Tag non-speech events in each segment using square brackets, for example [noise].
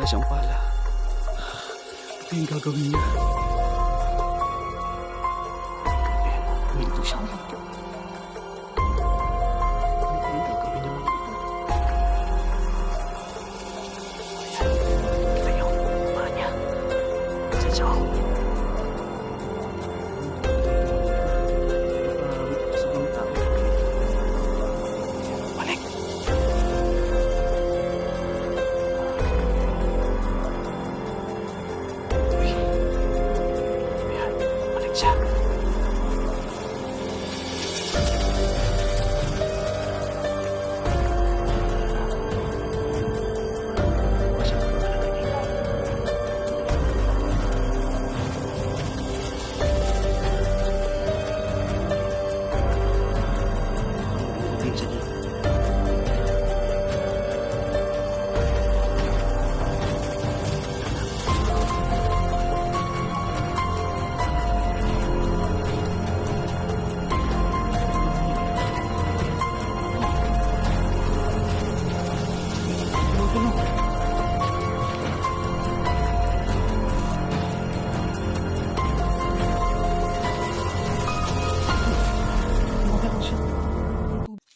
dala siyang pala. Ito yung gagawin niya.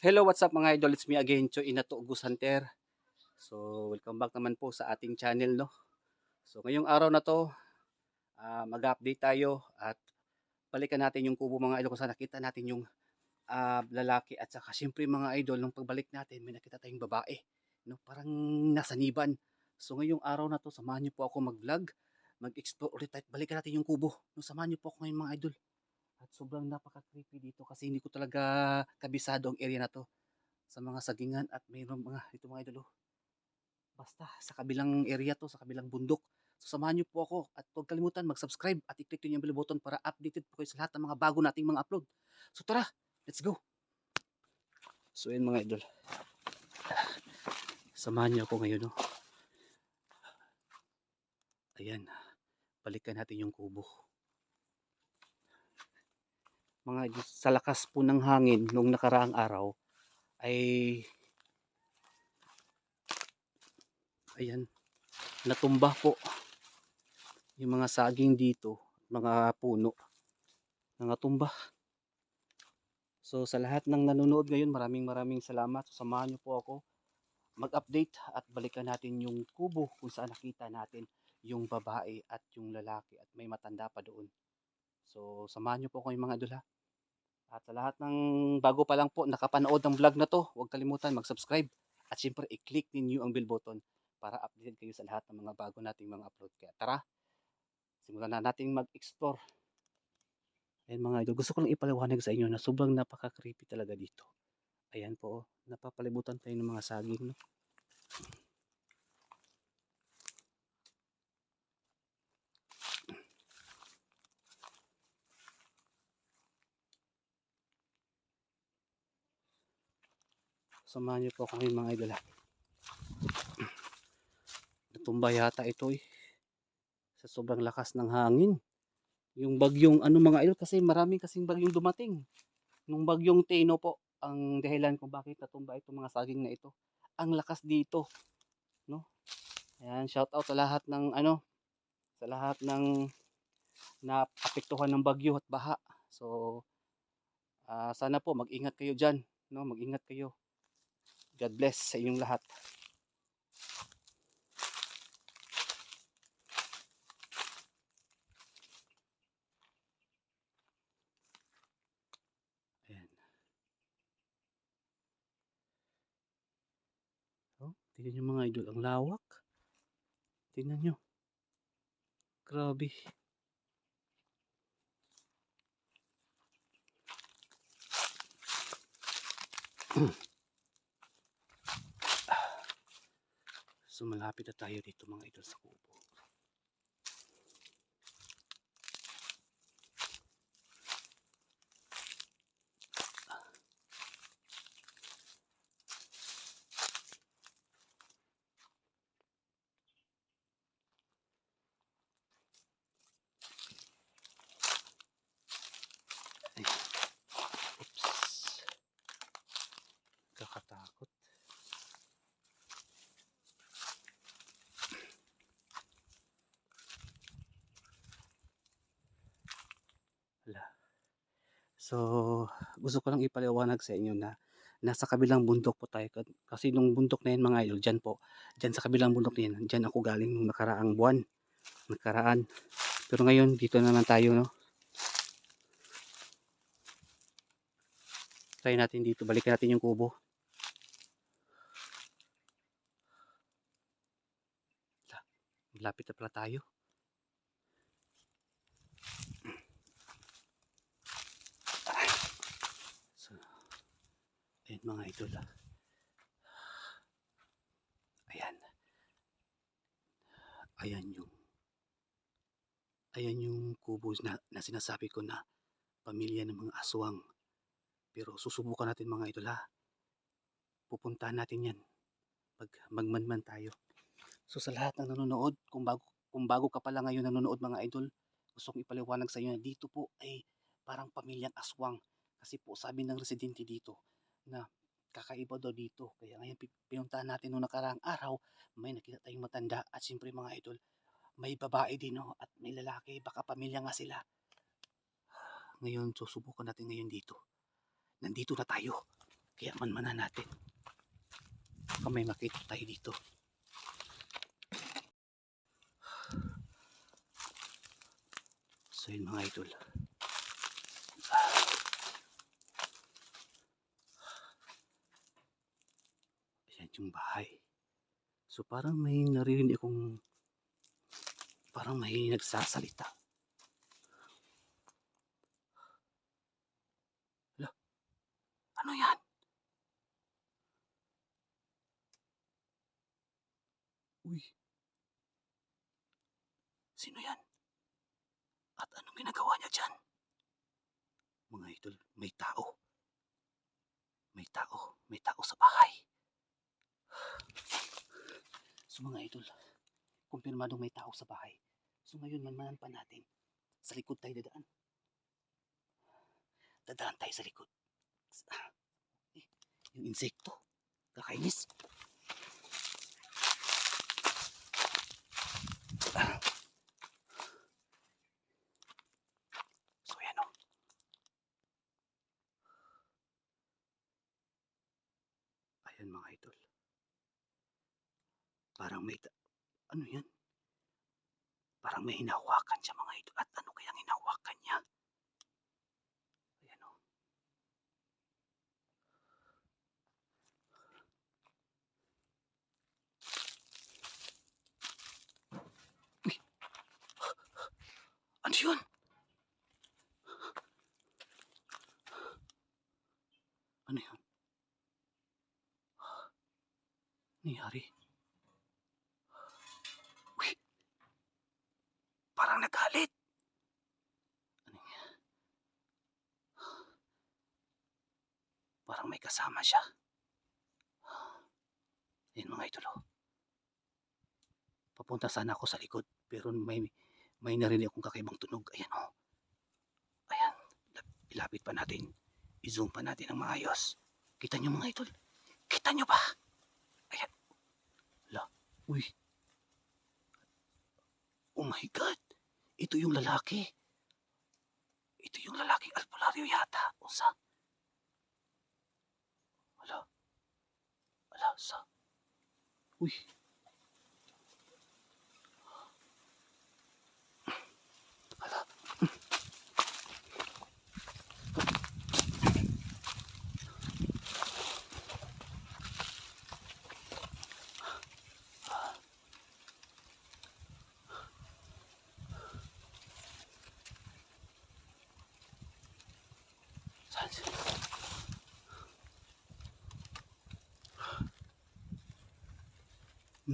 Hello, what's up mga idol? It's me again, Cho Inato Gus Hunter. So, welcome back naman po sa ating channel, no? So, ngayong araw na to, ah, mag-update tayo at balikan natin yung kubo mga idol kung saan nakita natin yung ah, lalaki at saka syempre mga idol, nung pagbalik natin, may nakita tayong babae, no? Parang nasa niban. So, ngayong araw na to, samahan niyo po ako mag-vlog, mag-explore ulit at balikan natin yung kubo. No, samahan niyo po ako ngayon mga idol. At sobrang napaka-creepy dito kasi hindi ko talaga kabisado ang area na to sa mga sagingan at mayroong mga ito mga idolo. Basta sa kabilang area to, sa kabilang bundok. So samahan niyo po ako at huwag kalimutan mag-subscribe at i-click niyo yung bell button para updated po kayo sa lahat ng mga bago nating mga upload. So tara, let's go. So yun mga idol. Samahan niyo ako ngayon, no. Ayan. Balikan natin yung kubo mga sa lakas po ng hangin nung nakaraang araw ay ayan natumba po yung mga saging dito mga puno nangatumba so sa lahat ng nanonood ngayon maraming maraming salamat. So, samahan niyo po ako mag-update at balikan natin yung kubo kung saan nakita natin yung babae at yung lalaki at may matanda pa doon. So samahan niyo po ako yung mga idol ha at sa lahat ng bago pa lang po nakapanood ng vlog na to, huwag kalimutan mag-subscribe at syempre i-click ninyo ang bell button para updated kayo sa lahat ng mga bago nating mga upload. Kaya tara, simulan na natin mag-explore. Ayan mga idol, gusto ko lang ipaliwanag sa inyo na sobrang napaka-creepy talaga dito. Ayan po, oh, napapalibutan tayo ng mga saging. No? Samahan niyo po ngayon mga idol ha. Natumba yata ito eh. Sa sobrang lakas ng hangin. Yung bagyong ano mga idol kasi maraming kasing bagyong dumating. Nung bagyong Teno po ang dahilan kung bakit natumba itong mga saging na ito. Ang lakas dito. No? Ayan, shout out sa lahat ng ano sa lahat ng naapektuhan ng bagyo at baha. So ah, sana po mag-ingat kayo diyan, no? Mag-ingat kayo. God bless sa inyong lahat. Ayan. Oh, tingnan nyo mga idol, ang lawak. Tingnan nyo. Grabe. [clears throat] So malapit na tayo dito mga idol sa kubo. So, gusto ko lang ipaliwanag sa inyo na nasa kabilang bundok po tayo. Ka- Kasi nung bundok na yan mga idol, dyan po. Dyan sa kabilang bundok na yan, dyan ako galing nung nakaraang buwan. Nakaraan. Pero ngayon, dito naman tayo, no? Try natin dito. Balikan natin yung kubo. La- Lapit na pala tayo. So, ayan mga idol. ah. Ayan. Ayan yung ayan yung kubo na, na sinasabi ko na pamilya ng mga aswang. Pero susubukan natin mga idol ha. Pupuntahan natin yan. Pag magmanman tayo. So sa lahat ng nanonood, kung bago, kung bago ka pala ngayon nanonood mga idol, gusto kong ipaliwanag sa inyo na dito po ay parang pamilyang aswang. Kasi po sabi ng residente dito na kakaiba daw dito. Kaya ngayon pi- pinuntahan natin noong nakaraang araw, may nakita tayong matanda at siyempre mga idol, may babae din no, at may lalaki, baka pamilya nga sila. Ngayon, susubukan natin ngayon dito. Nandito na tayo. Kaya manmanan natin. Baka may makita tayo dito. So yun mga idol. Yung bahay. So parang may naririnig akong parang may nagsasalita. Hala, ano yan? Uy. Sino yan? At anong ginagawa niya dyan? Mga idol, may tao. May tao. May tao sa bahay. So mga idol, kumpirmadong may tao sa bahay. So ngayon manmanan pa natin. Sa likod tayo dadaan. Dadaan tayo sa likod. Eh, yung insekto. Kakainis. So yan o. Ayan mga idol. Parang may... ta- Ano yan? Parang may hinahawakan siya mga idol. At ano kayang hinahawakan niya? Ayan o. Uy! Ano yun? Ano yun? Nangyari? Uy! Parang nagalit. Ano yan? Parang may kasama siya. Yan mga idol. oh. Papunta sana ako sa likod. Pero may may narinig akong kakaibang tunog. Ayan o. Ayan. Lap- Ilapit pa natin. I-zoom pa natin ng maayos. Kita nyo mga idol? Kita nyo ba? Ayan. La. Uy. Oh my God. Ito yung lalaki. Ito yung lalaking albularyo yata. Usa. Ala. Ala, sa. Uy. Ala.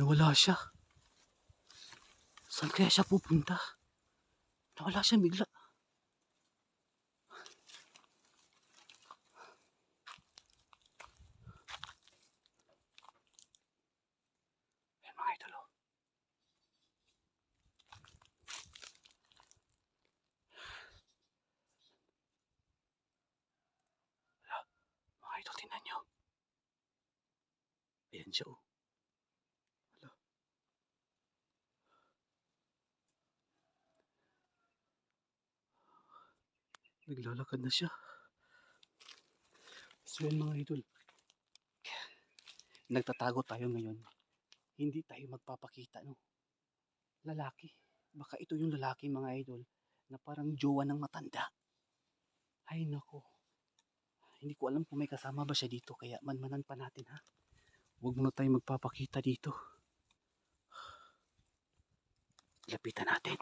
Nawala siya. Saan kaya siya pupunta? Nawala siya bigla. Ayan mga idol. oh. Wala. Mga idol, tingnan nyo. Ayan siya oh. Wala. Naglalakad na siya. So yun mga idol. Nagtatago tayo ngayon. Hindi tayo magpapakita, no? Lalaki. Baka ito yung lalaki mga idol na parang jowa ng matanda. Ay nako. Hindi ko alam kung may kasama ba siya dito kaya manmanan pa natin ha. Huwag muna tayo magpapakita dito. Lapitan natin.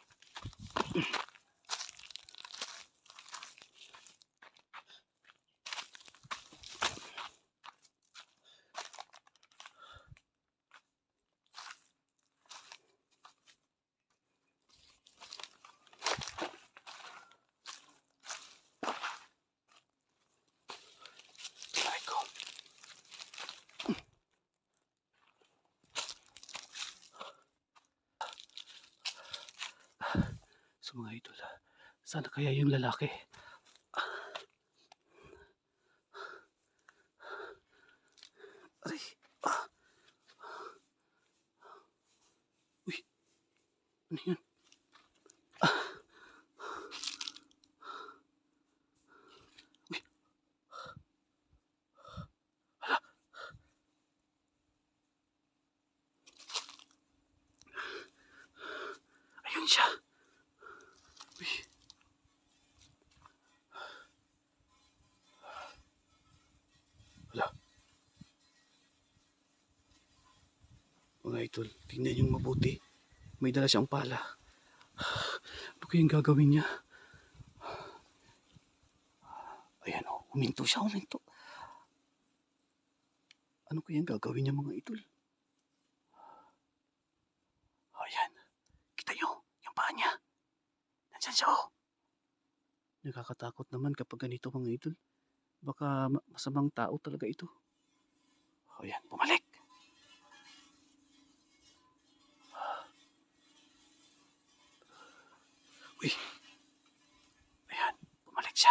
Mga idol, sana kaya yung lalaki. Aray. Ah. Uy. Ano yun? Ah. Uy. Hala. Ayun siya. Uy. Wala. Mga idol, tingnan yung mabuti. May dala siyang pala. Ano kayang gagawin niya? Ayan o, huminto siya, huminto. Ano kayang gagawin niya mga idol? Ayan. Kita nyo, yung paa niya. Nandyan siya oh. Nakakatakot naman kapag ganito mga idol. Baka ma- masamang tao talaga ito. Ayan, bumalik. Uy. Ayan, bumalik siya.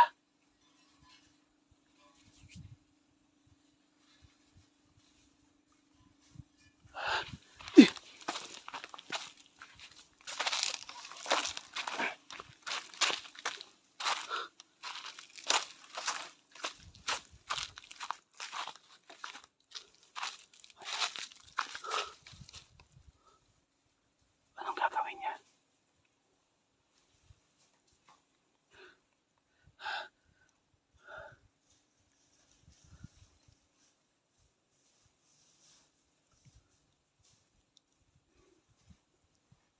Anong gagawin niya?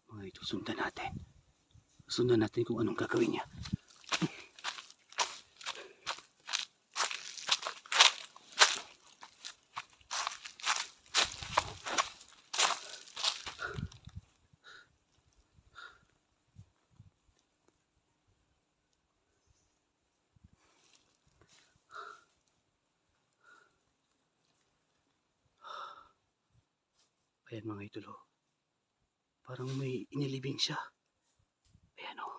Mga ito, sundan natin. Sundan natin kung anong gagawin niya. Ayan mga idol oh. Parang may inilibing siya. Ayan oh.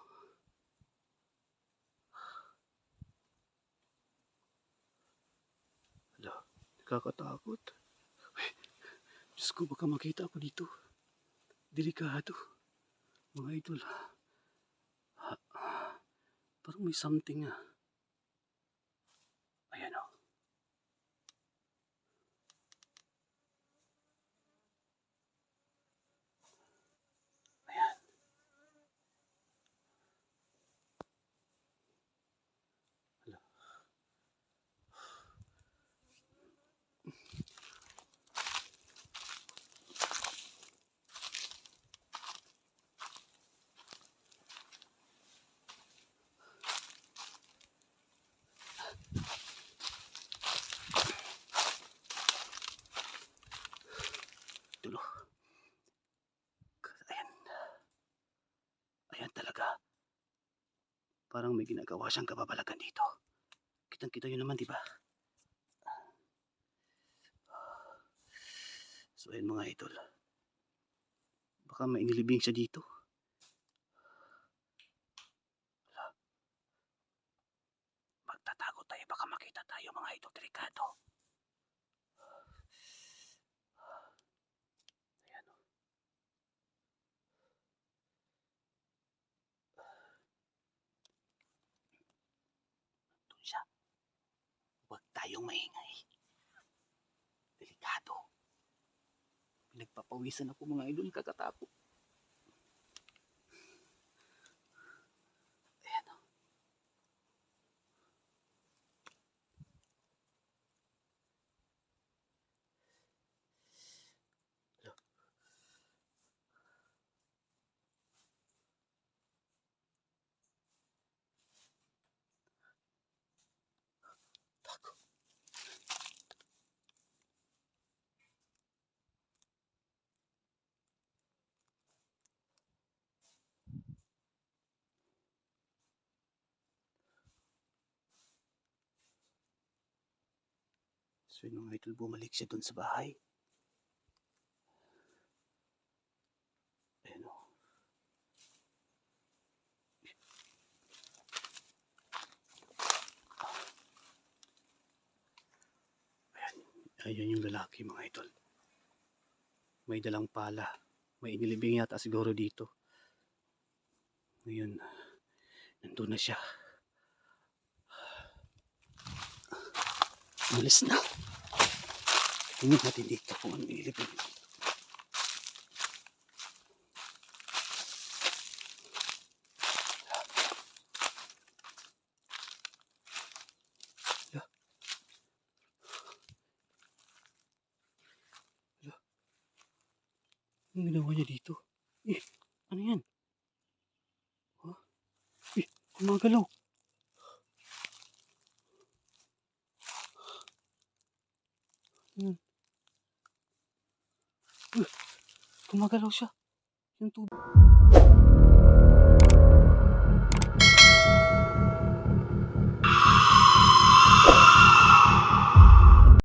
Hala, nakakatakot. Diyos ko, baka makita ako dito. Delikado. Mga idol. Ha, parang may something ah. Ayan oh. Ayan. Hala. Tulo. Ayan. Ayan talaga. Parang may ginagawa siyang kababalagan dito. Kitang-kita yun naman, di ba? So, ayan mga idol. Baka may inilibing siya dito. Wala. Magtatago tayo, baka makita tayo mga idol. Delikado. Ayan o. Doon siya. Huwag tayo tayong maingay. Delikado. Pinagpapawisan ako mga idol kakatapos. So yun mga idol, bumalik siya dun sa bahay. Ayan o. Ayan. Ayan yung lalaki mga idol. May dalang pala. May inilibing yata siguro dito. Ngayon, nandun na siya. Umalis na. Tingnan natin dito kung ano. Hala. Anong ginawa niya dito? Eh, ano yan? Ha? Eh, gumagalaw. Yan. Gumagalaw siya. Yung tubig.